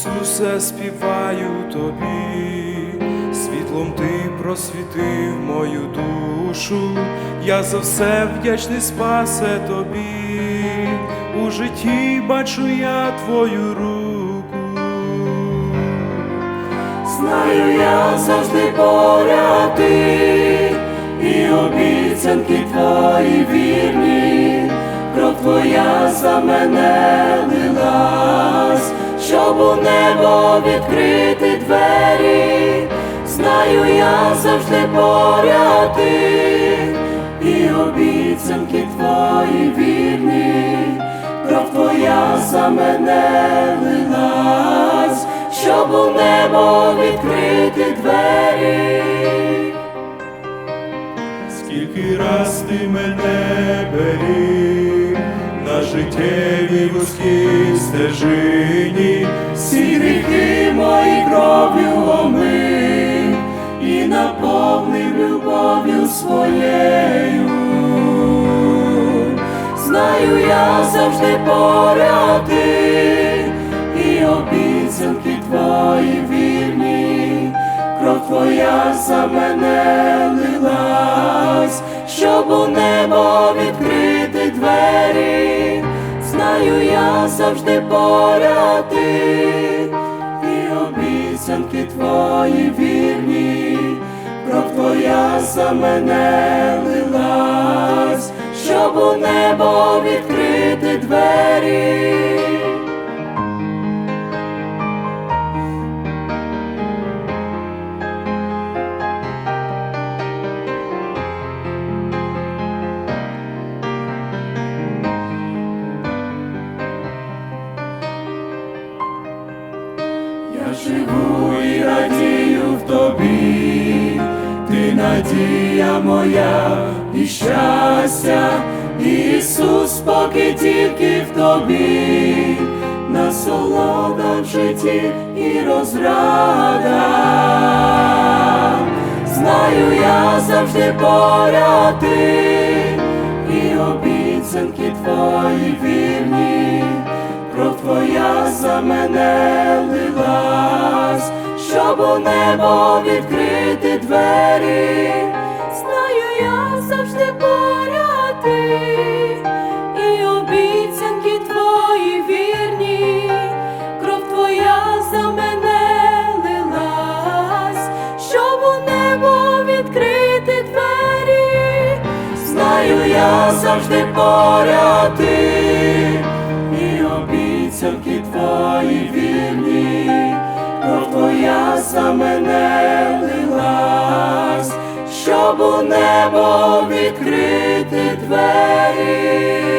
Ісусе, співаю тобі, світлом ти просвітив мою душу, я за все вдячний спасе тобі, у житті бачу я твою руку. Знаю, я завжди поряд і обіцянки твої вірні, кров твоя за мене лилась, у небо відкрити двері. Знаю, я завжди поряд ти, і обіцянки твої вірні, кров твоя за мене лилась, щоб у небо відкрити двері. Скільки раз ти мене беріг життєвій вузькій стежині, Всі гріхи мої кров'ю омив і наповнив любов'ю своєю. Знаю, я завжди поряд і обіцянки твої вірні, кров твоя за мене лилась, щоб у небо відкрити двері. Знаю, я завжди поряд і обіцянки твої вірні, кров твоя за мене лилась, щоб у небо відкрити двері. Живу і радію в тобі, ти надія моя і щастя, Ісус, поки тільки в тобі, насолода в житті і розрада. Знаю, я завжди поряд ти, і обіцянки твої вірні. Кров твоя за мене у небо відкрити двері. Знаю, я завжди поряд і обіцянки твої вірні, кров твоя за мене лилась, щоб у небо відкрити двері. Знаю, я завжди поряд і обіцянки твої вірні, саме мене лилась, щоб у небо відкрити двері.